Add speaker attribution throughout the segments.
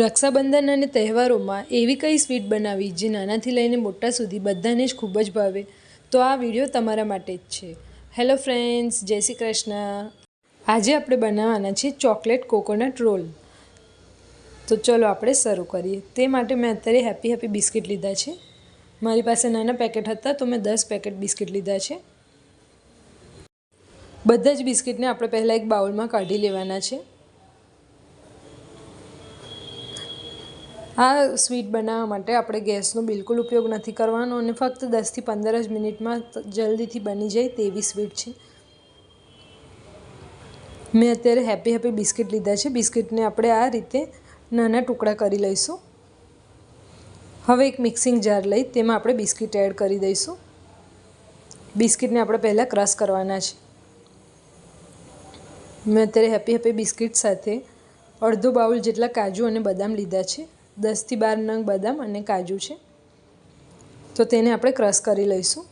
Speaker 1: રક્ષાબંધન અને તહેવારોમાં એવી કઈ સ્વીટ બનાવી જે નાનાથી લઈને મોટા સુધી બધાને જ ખૂબ જ ભાવે? તો આ વીડિયો તમારા માટે જ છે. હેલો ફ્રેન્ડ્સ જય શ્રી કૃષ્ણ. આજે આપણે બનાવવાના છે ચોકલેટ કોકોનટ રોલ. તો ચલો આપણે શરૂ કરીએ. તે માટે મેં અત્યારે હેપી હેપી બિસ્કિટ લીધા છે. મારી પાસે નાના પેકેટ હતા, તો મેં દસ પેકેટ બિસ્કિટ લીધા છે. બધા જ બિસ્કિટને આપણે પહેલાં એક બાઉલમાં કાઢી લેવાના છે. આ સ્વીટ બનાવવા માટે આપણે ગેસનો બિલકુલ ઉપયોગ નથી કરવાનો અને ફક્ત દસથી પંદર જ મિનિટમાં જલ્દીથી બની જાય તેવી સ્વીટ છે. મેં અત્યારે હેપી હેપી બિસ્કિટ લીધા છે. બિસ્કિટને આપણે આ રીતે નાના ટુકડા કરી લઈશું. હવે એક મિક્સિંગ જાર લઈ તેમાં આપણે બિસ્કિટ એડ કરી દઈશું. બિસ્કિટને આપણે પહેલાં ક્રશ કરવાના છે. મેં અત્યારે હેપી હેપી બિસ્કિટ સાથે અડધો બાઉલ જેટલા કાજુ અને બદામ લીધા છે. દસથી બાર નંગ બદામ અને કાજુ છે. તો તેને આપણે ક્રશ કરી લઈશું.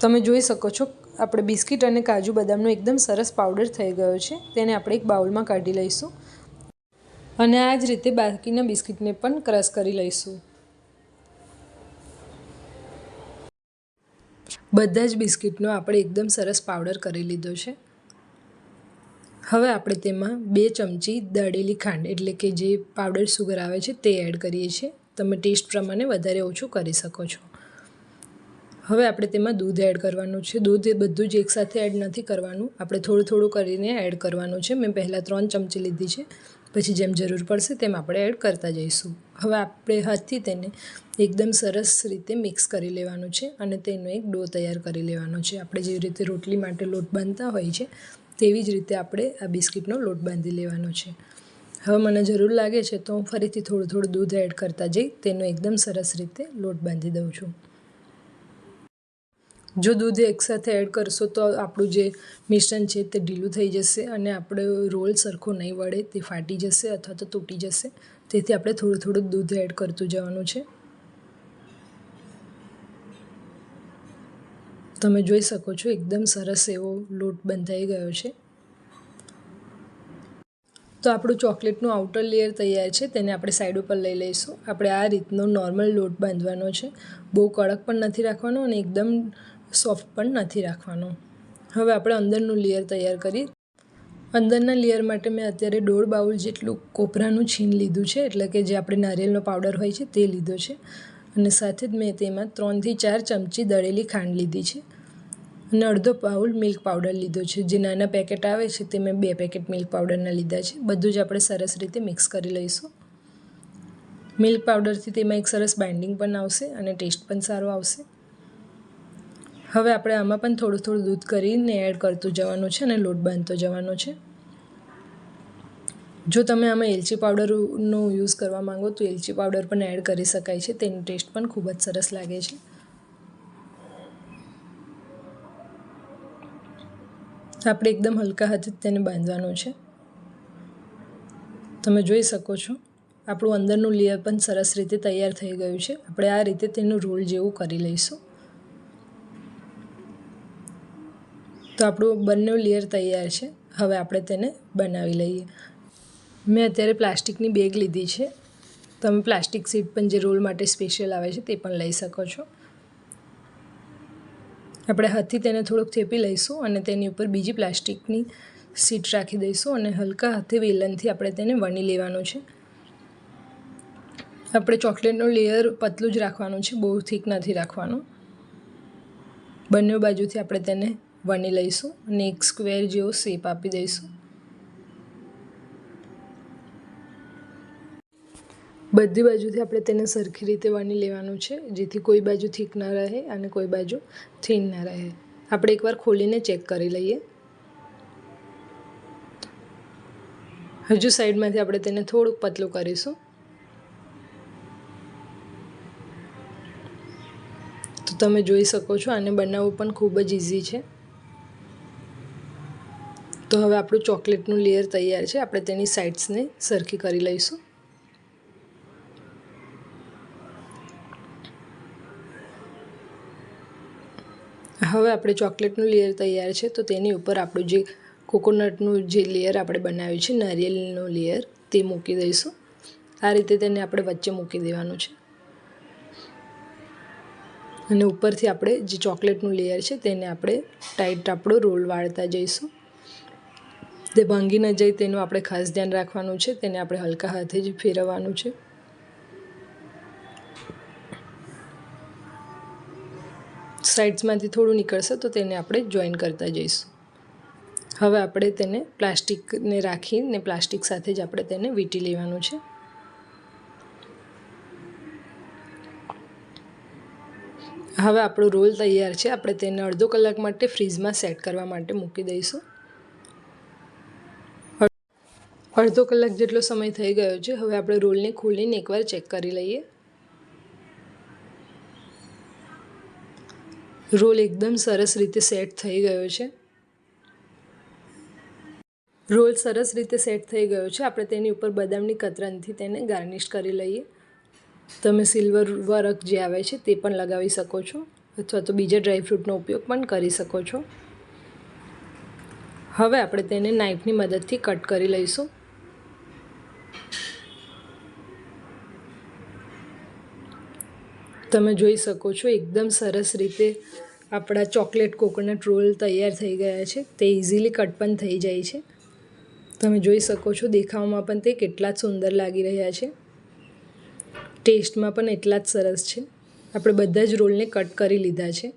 Speaker 1: તમે જોઈ શકો છો, આપણે બિસ્કિટ અને કાજુ બદામનો એકદમ સરસ પાવડર થઈ ગયો છે. તેને આપણે એક બાઉલમાં કાઢી લઈશું. અને આ જ રીતે બાકીના બિસ્કિટને પણ ક્રશ કરી લઈશું. બધા જ બિસ્કિટનો આપણે એકદમ સરસ પાવડર કરી લીધો છે. હવે આપણે તેમાં બે ચમચી દળેલી ખાંડ, એટલે કે જે પાવડર સુગર આવે છે તે એડ કરીએ છીએ. તમે ટેસ્ટ પ્રમાણે વધારે ઓછું કરી શકો છો. હવે આપણે તેમાં દૂધ એડ કરવાનું છે. દૂધ એ બધું જ એકસાથે એડ નથી કરવાનું. આપણે થોડું થોડું કરીને એડ કરવાનું છે. મેં પહેલાં ત્રણ ચમચી લીધી છે. પછી જેમ જરૂર પડશે તેમ આપણે એડ કરતા જઈશું. હવે આપણે હાથથી તેને એકદમ સરસ રીતે મિક્સ કરી લેવાનું છે અને તેનો એક ડો તૈયાર કરી લેવાનો છે. આપણે જેવી રીતે રોટલી માટે લોટ બાંધતા હોય છે તેવી જ રીતે આપણે આ બિસ્કિટનો લોટ બાંધી લેવાનો છે. હવે મને જરૂર લાગે છે તો હું ફરીથી થોડું થોડું દૂધ એડ કરતા જઈ તેનો એકદમ સરસ રીતે લોટ બાંધી દઉં છું. જો દૂધ એકસાથે એડ કરશો તો આપણું જે મિશ્રણ છે તે ઢીલું થઈ જશે અને આપણે રોલ સરખો નહીં વળે, તે ફાટી જશે અથવા તો તૂટી જશે. તેથી આપણે થોડું થોડું દૂધ એડ કરતું જવાનું છે. તમે જોઈ શકો છો, એકદમ સરસ એવો લોટ બંધાઈ ગયો છે. તો આપણું ચોકલેટનું આઉટર લેયર તૈયાર છે, તેને આપણે સાઈડ ઉપર લઈ લઈશું. આપણે આ રીતનો નોર્મલ લોટ બાંધવાનો છે. બહુ કડક પણ નથી રાખવાનો અને એકદમ સોફ્ટ પણ નથી રાખવાનો. હવે આપણે અંદરનું લેયર તૈયાર કરી. અંદરના લેયર માટે મેં અત્યારે દોઢ બાઉલ જેટલું કોપરાનું છીન લીધું છે, એટલે કે જે આપણે નારિયેળનો પાવડર હોય છે તે લીધો છે. અને સાથે જ મેં તેમાં ત્રણથી ચાર ચમચી દળેલી ખાંડ લીધી છે અને અડધો પાઉલ મિલ્ક પાવડર લીધો છે. જે નાના પેકેટ આવે છે તે મેં બે પેકેટ મિલ્ક પાવડરના લીધા છે. બધું જ આપણે સરસ રીતે મિક્સ કરી લઈશું. મિલ્ક પાવડરથી તેમાં એક સરસ બાઇન્ડિંગ પણ આવશે અને ટેસ્ટ પણ સારો આવશે. હવે આપણે આમાં પણ થોડું થોડું દૂધ કરીને એડ કરતું જવાનું છે અને લોટ બાંધતો જવાનો છે. જો તમે આમાં એલચી પાવડરનો યુઝ કરવા માંગો તો એલચી પાવડર પણ એડ કરી શકાય છે. તેનો ટેસ્ટ પણ ખૂબ જ સરસ લાગે છે. આપણે એકદમ હલકા હાથે તેને બાંધવાનું છે. તમે જોઈ શકો છો, આપણું અંદરનું લેયર પણ સરસ રીતે તૈયાર થઈ ગયું છે. આપણે આ રીતે તેનું રોલ જેવું કરી લઈશું. તો આપણું બંને લેયર તૈયાર છે. હવે આપણે તેને બનાવી લઈએ. મેં અત્યારે પ્લાસ્ટિકની બેગ લીધી છે. તમે પ્લાસ્ટિક સીટ પણ જે રોલ માટે સ્પેશિયલ આવે છે તે પણ લઈ શકો છો. આપણે હાથથી તેને થોડુંક થેપી લઈશું અને તેની ઉપર બીજી પ્લાસ્ટિકની સીટ રાખી દઈશું અને હલકા હાથે વેલનથી આપણે તેને વણી લેવાનું છે. આપણે ચોકલેટનું લેયર પતલું જ રાખવાનું છે, બહુ થીક નથી રાખવાનું. બંને બાજુથી આપણે તેને વણી લઈશું અને એક સ્ક્વેર જેવો શેપ આપી દઈશું. બધી બાજુથી આપણે તેને સરખી રીતે વણી લેવાનું છે, જેથી કોઈ બાજુ થીક ના રહે અને કોઈ બાજુ થીન ના રહે. આપણે એકવાર ખોલીને ચેક કરી લઈએ. હજુ સાઈડમાંથી આપણે તેને થોડુંક પતલું કરીશું. તો તમે જોઈ શકો છો, આને બનાવવું પણ ખૂબ જ ઇઝી છે. તો હવે આપણું ચોકલેટનું લેયર તૈયાર છે, આપણે તેની સાઇડ્સને સરખી કરી લઈશું. હવે આપણે ચોકલેટનું લેયર તૈયાર છે, તો તેની ઉપર આપણું જે કોકોનટનું જે લેયર આપણે બનાવ્યું છે નારિયેળનું લેયર તે તે મૂકી દઈશું. આ રીતે તેને આપણે વચ્ચે મૂકી દેવાનું છે. અને ઉપરથી આપણે જે ચોકલેટનું લેયર છે, તેને આપણે ટાઈટ આપણો રોલ વાળતા જઈશું. તે ભાંગી ન જાય તેનું આપણે ખાસ ધ્યાન રાખવાનું છે, તેને આપણે હલકા હાથે જ ફેરવવાનું છે. સાઇડ્સમાંથી થોડું નીકળશે તો તેને આપણે જોઈન કરતા જઈશું. હવે આપણે તેને પ્લાસ્ટિકને રાખીને પ્લાસ્ટિક સાથે જ આપણે તેને વીંટી લેવાનું છે. હવે આપણો રોલ તૈયાર છે. આપણે તેને અડધો કલાક માટે ફ્રીજમાં સેટ કરવા માટે મૂકી દઈશું. અડધો કલાક જેટલો સમય થઈ ગયો છે. હવે આપણે રોલને ખોલીને એકવાર ચેક કરી લઈએ. રોલ એકદમ સરસ રીતે સેટ થઈ ગયો છે. રોલ સરસ રીતે સેટ થઈ ગયો છે. આપણે તેની ઉપર બદામની કતરનથી તેને ગાર્નિશ કરી લઈએ. તમે સિલ્વર વર્ક જે આવે છે તે પણ લગાવી શકો છો અથવા તો બીજા ડ્રાયફ્રૂટનો ઉપયોગ પણ કરી શકો છો. હવે આપણે તેને નાઇફની મદદથી કટ કરી લઈશું. તમે જોઈ શકો છો, એકદમ સરસ રીતે આપણા ચોકલેટ કોકોનટ રોલ તૈયાર થઈ ગયા છે. તે ઇઝીલી કટ પણ થઈ જાય છે. તમે જોઈ શકો છો, દેખાવમાં પણ તે કેટલા જ સુંદર લાગી રહ્યા છે. ટેસ્ટમાં પણ એટલા જ સરસ છે. આપણે બધા જ રોલને કટ કરી લીધા છે.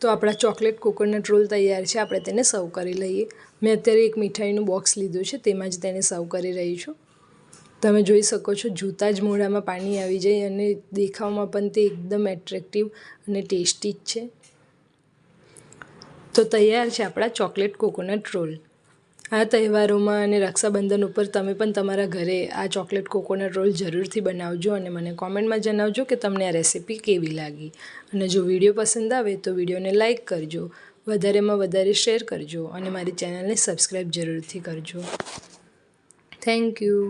Speaker 1: તો આપણા ચોકલેટ કોકોનટ રોલ તૈયાર છે, આપણે તેને સર્વ કરી લઈએ. મેં અત્યારે એક મીઠાઈનું બોક્સ લીધું છે, તેમાં જ તેને સર્વ કરી રહી છું. તમે જોઈ શકો છો જૂતા જ મોઢામાં પાણી આવી જાય અને દેખાવમાં પણ તે એકદમ એટ્રેક્ટિવ અને ટેસ્ટી જ છે. તો તૈયાર છે આપણા ચોકલેટ કોકોનટ રોલ. આ તહેવારોમાં અને રક્ષાબંધન ઉપર તમે પણ તમારા ઘરે આ ચોકલેટ કોકોનટ રોલ જરૂરથી બનાવજો અને મને કોમેન્ટમાં જણાવજો કે તમને આ રેસીપી કેવી લાગી. અને જો વીડિયો પસંદ આવે તો વિડીયોને લાઇક કરજો, વધારેમાં વધારે શેર કરજો અને મારી ચેનલને સબસ્ક્રાઈબ જરૂરથી કરજો. Thank you